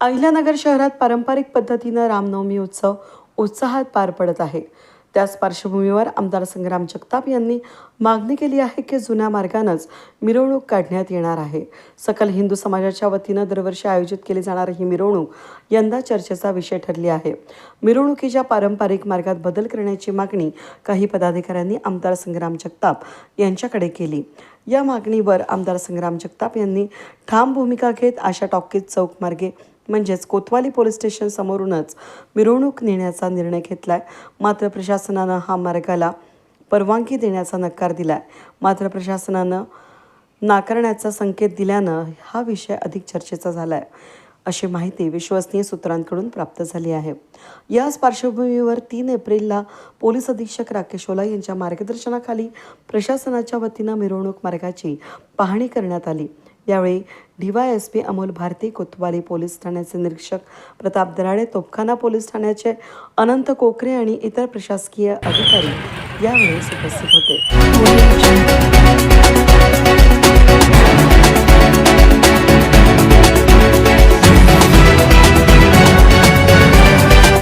अहिल्यानगर शहरात पारंपरिक पद्धतीनं रामनवमी उत्सव उत्साहात पार पडत आहे. त्याच पार्श्वभूमीवर आमदार संग्राम जगताप यांनी मागणी केली आहे की जुन्या मार्गानंच मिरवणूक काढण्यात येणार आहे. सकल हिंदू समाजाच्या वतीनं दरवर्षी आयोजित केली जाणारी ही मिरवणूक यंदा चर्चेचा विषय ठरली आहे. मिरवणुकीच्या पारंपरिक मार्गात बदल करण्याची मागणी काही पदाधिकाऱ्यांनी आमदार संग्राम जगताप यांच्याकडे केली. या मागणीवर आमदार संग्राम जगताप यांनी ठाम भूमिका घेत आशा टॉकीज चौक मार्गे म्हणजेच कोतवाली पोलीस स्टेशन समोरूनच मिरवणूक नेण्याचा निर्णय घेतलाय. मात्र प्रशासनानं हा मार्गाला परवानगी देण्याचा नकार दिलाय. मात्र प्रशासनानं नाकारण्याचा संकेत दिल्यानं हा विषय अधिक चर्चेचा झाला आहे अशी माहिती विश्वसनीय सूत्रांकडून प्राप्त झाली आहे. याच पार्श्वभूमीवर तीन एप्रिलला पोलीस अधीक्षक राकेश ओला यांच्या मार्गदर्शनाखाली प्रशासनाच्या वतीनं मिरवणूक मार्गाची पाहणी करण्यात आली. यावेळी DY S P Amol Bharati Kotwali police ठाण्याचे निरीक्षक प्रताप दराडे तोपखाना पोलीस ठाण्याचे अनंत कोकरे आणि इतर प्रशासकीय अधिकारी यावेळी उपस्थित होते.